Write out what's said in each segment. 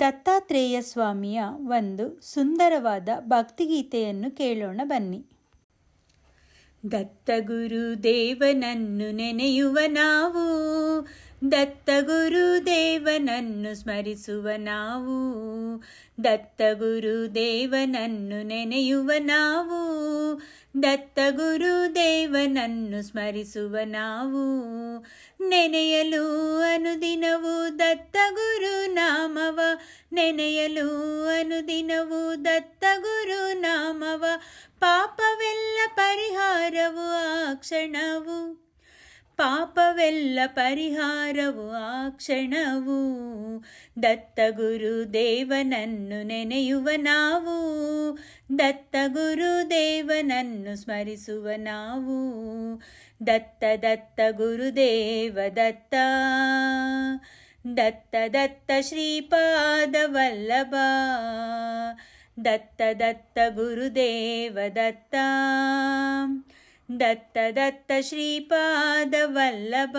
ದತ್ತಾತ್ರೇಯ ಸ್ವಾಮಿಯ ಒಂದು ಸುಂದರವಾದ ಭಕ್ತಿಗೀತೆಯನ್ನು ಕೇಳೋಣ ಬನ್ನಿ. ದತ್ತಗುರು ದೇವನನ್ನು ನೆನೆಯುವ ನಾವು ದತ್ತಗುರು ದೇವನನ್ನು ಸ್ಮರಿಸುವ ನಾವು. ದತ್ತಗುರು ದೇವನನ್ನು ನೆನೆಯುವ ನಾವು. ದತ್ತಗುರುದೇವನನ್ನು ಸ್ಮರಿಸುವ ನಾವು. ನೆನೆಯಲು ಅನುದಿನವು ದತ್ತಗುರು ನಾಮವ ನೆನೆಯಲು ಅನುದಿನವು ದತ್ತಗುರು ನಾಮವ ಪಾಪವೆಲ್ಲ ಪರಿಹಾರವು ಆ ಕ್ಷಣವು. ಪಾಪವೆಲ್ಲ ಪರಿಹಾರವು ಆ ಕ್ಷಣವು. ದತ್ತ ದೇವನನ್ನು ನೆನೆಯುವ ನಾವು. ದತ್ತ ದೇವನನ್ನು ಸ್ಮರಿಸುವ ನಾವು. ದತ್ತ ದತ್ತ ಗುರುದೇವ, ದತ್ತ. ದತ್ತ ದತ್ತ ಶ್ರೀಪಾದ ವಲ್ಲಭ ದತ್ತ ದತ್ತ ಗುರುದೇವ, ದತ್ತ. ದತ್ತ ದತ್ತ ಶ್ರೀಪಾದ ವಲ್ಲಭ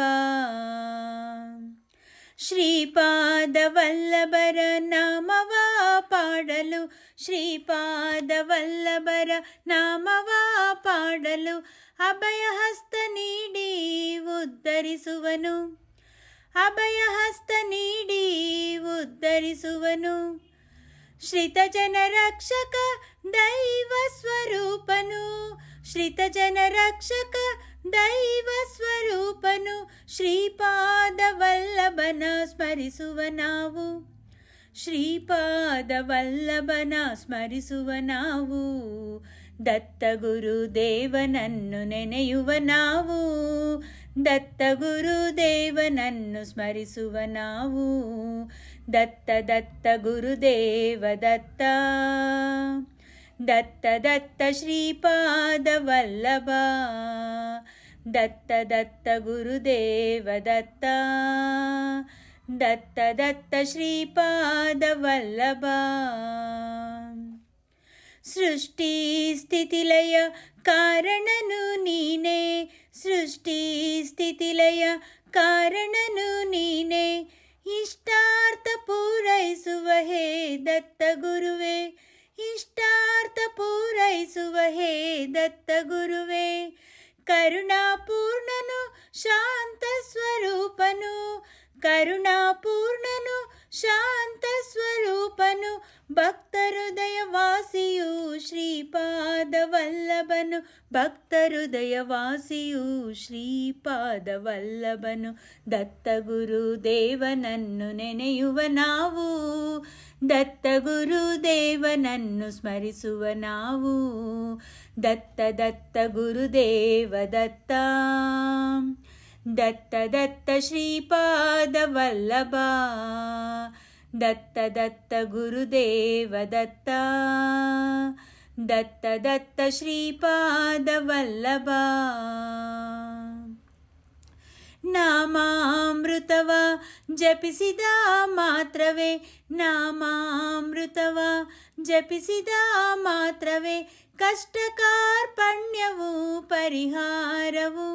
ಶ್ರೀಪಾದ ವಲ್ಲಭರ ನಾಮವ ಪಾಡಲು ಶ್ರೀಪಾದ ವಲ್ಲಭರ ನಾಮವ ಪಾಡಲು ಅಭಯಹಸ್ತ ನೀಡಿ ಉದ್ಧರಿಸುವನು. ಅಭಯಹಸ್ತ ನೀಡಿ ಉದ್ಧರಿಸುವನು. ಶ್ರಿತಜನ ರಕ್ಷಕ ದೈವ ಸ್ವರೂಪನು. ಶ್ರಿತಜನ ರಕ್ಷಕ ದೈವ ಸ್ವರೂಪನು ಶ್ರೀಪಾದ ವಲ್ಲಭನ ಸ್ಮರಿಸುವ ನಾವು. ಶ್ರೀಪಾದ ವಲ್ಲಭನ ಸ್ಮರಿಸುವ ನಾವು. ದತ್ತಗುರು ದೇವನನ್ನು ನೆನೆಯುವ ನಾವು. ದತ್ತಗುರು ದೇವನನ್ನು ಸ್ಮರಿಸುವ ನಾವು. ದತ್ತ ದತ್ತ ಗುರುದೇವ ದತ್ತ. ದತ್ತ ದತ್ತ ಶ್ರೀಪಾದ ವಲ್ಲಭ ದತ್ತ ದತ್ತ ಗುರುದೇವ ದತ್ತ ದತ್ತ ದತ್ತ ಶ್ರೀಪಾದ ವಲ್ಲಭ ಸೃಷ್ಟಿ ಸ್ಥಿತಿಲಯ ಕಾರಣನು ನೀನೇ ಸೃಷ್ಟಿ ಸ್ಥಿತಿಲಯ ಕಾರಣನು ನೀನೇ ಇಷ್ಟಾರ್ಥ ಪೂರೈಸುವ ಹೇ ದತ್ತ ಗುರುವೇ ಕರುಣಾಪೂರ್ಣನು, ಶಾಂತ ಸ್ವರೂಪನು ಭಕ್ತಹೃದಯ ವಾಸಿಯು ಶ್ರೀಪಾದ ವಲ್ಲಭನು ಭಕ್ತಹೃದಯ ವಾಸಿಯು ಶ್ರೀಪಾದ ವಲ್ಲಭನು ದತ್ತಗುರು ದೇವನನ್ನು ನೆನೆಯುವ ನಾವು ದತ್ತಗುರು ದೇವನನ್ನು ಸ್ಮರಿಸುವ ನಾವು. ದತ್ತ ದತ್ತ ಗುರುದೇವ ದತ್ತ. ದತ್ತ ದತ್ತ ಶ್ರೀಪಾದ ವಲ್ಲಭ ದತ್ತ ದತ್ತ ಗುರುದೇವ ದತ್ತ ದತ್ತ ದತ್ತ ಶ್ರೀಪಾದ ವಲ್ಲಭ ನಾಮಾಮೃತವ ಜಪಿಸಿದ ಮಾತ್ರವೇ ನಾಮಾಮೃತವ ಜಪಿಸಿದ ಮಾತ್ರವೇ ಕಷ್ಟ ಕಾರ್ಪಣ್ಯವು ಪರಿಹಾರವು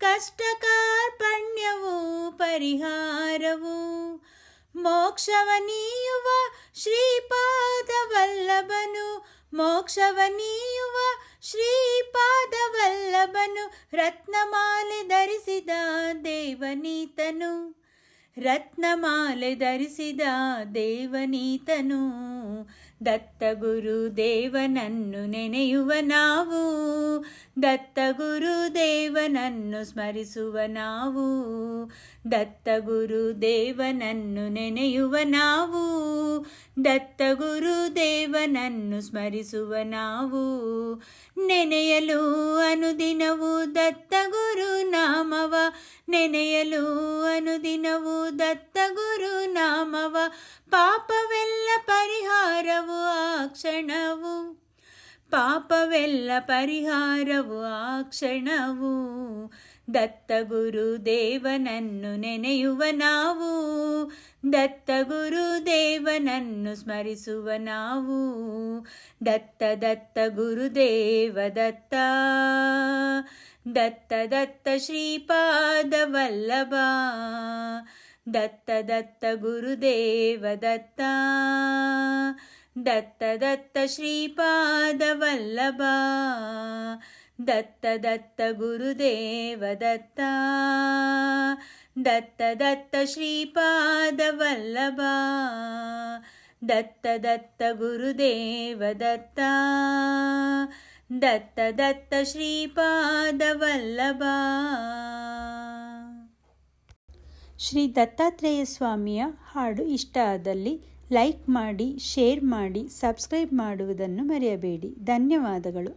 ಕಷ್ಟ ಕಾರ್ಪಣ್ಯವು ಪರಿಹಾರವು. ಶ್ರೀಪಾದವಲ್ಲಭನು ಮೋಕ್ಷವನೀಯುವ ಶ್ರೀಪಾದ ವಲ್ಲಭನು ಮೋಕ್ಷವ ಶ್ರೀಪಾದ ವಲ್ಲಭನು ರತ್ನಮಾಲೆ ಧರಿಸಿದ ದೇವನೀತನು. ರತ್ನಮಾಲೆ ಧರಿಸಿದ ದೇವನೀತನು. ದತ್ತಗುರು ದೇವನನ್ನು ನೆನೆಯುವ ನಾವು. ದತ್ತ ದೇವನನ್ನು ಸ್ಮರಿಸುವ ನಾವು. ದತ್ತ ದೇವನನ್ನು ನೆನೆಯುವ ನಾವು. ದತ್ತ ದೇವನನ್ನು ಸ್ಮರಿಸುವ ನಾವು. ನೆನೆಯಲು ಅನುದಿನವು ದತ್ತ ಗುರು ನಾಮವ ನೆನೆಯಲು ಅನುದಿನವು ದತ್ತ ಗುರು ನಾಮವ ಆ ಕ್ಷಣವು. ಪಾಪವೆಲ್ಲ ಪರಿಹಾರವು ಆ ಕ್ಷಣವು. ದತ್ತಗುರು ದೇವನನ್ನು ನೆನೆಯುವ ನಾವು. ದತ್ತಗುರು ದೇವನನ್ನು ಸ್ಮರಿಸುವ ನಾವು. ದತ್ತ ದತ್ತ ಗುರುದೇವ ದತ್ತ. ದತ್ತ ದತ್ತ ಶ್ರೀಪಾದ ವಲ್ಲಭ ದತ್ತ ದತ್ತ ಗುರುದೇವ ದತ್ತ. ದತ್ತ ದತ್ತ ಶ್ರೀಪಾದ ವಲ್ಲಭ ದತ್ತ ದತ್ತ ಗುರುದೇವ ದತ್ತ. ದತ್ತ ದತ್ತ ಶ್ರೀಪಾದ ವಲ್ಲಭ ದತ್ತ ದತ್ತ ಗುರುದೇವ ದತ್ತ. ದತ್ತ ದತ್ತ ಶ್ರೀಪಾದ ವಲ್ಲಭ ಶ್ರೀ ದತ್ತಾತ್ರೇಯ ಸ್ವಾಮಿಯ ಹಾಡು ಇಷ್ಟ ಆದಲ್ಲಿ ಲೈಕ್ ಮಾಡಿ ಶೇರ್ ಮಾಡಿ ಸಬ್ಸ್ಕ್ರೈಬ್ ಮಾಡುವುದನ್ನು ಮರೆಯಬೇಡಿ. ಧನ್ಯವಾದಗಳು.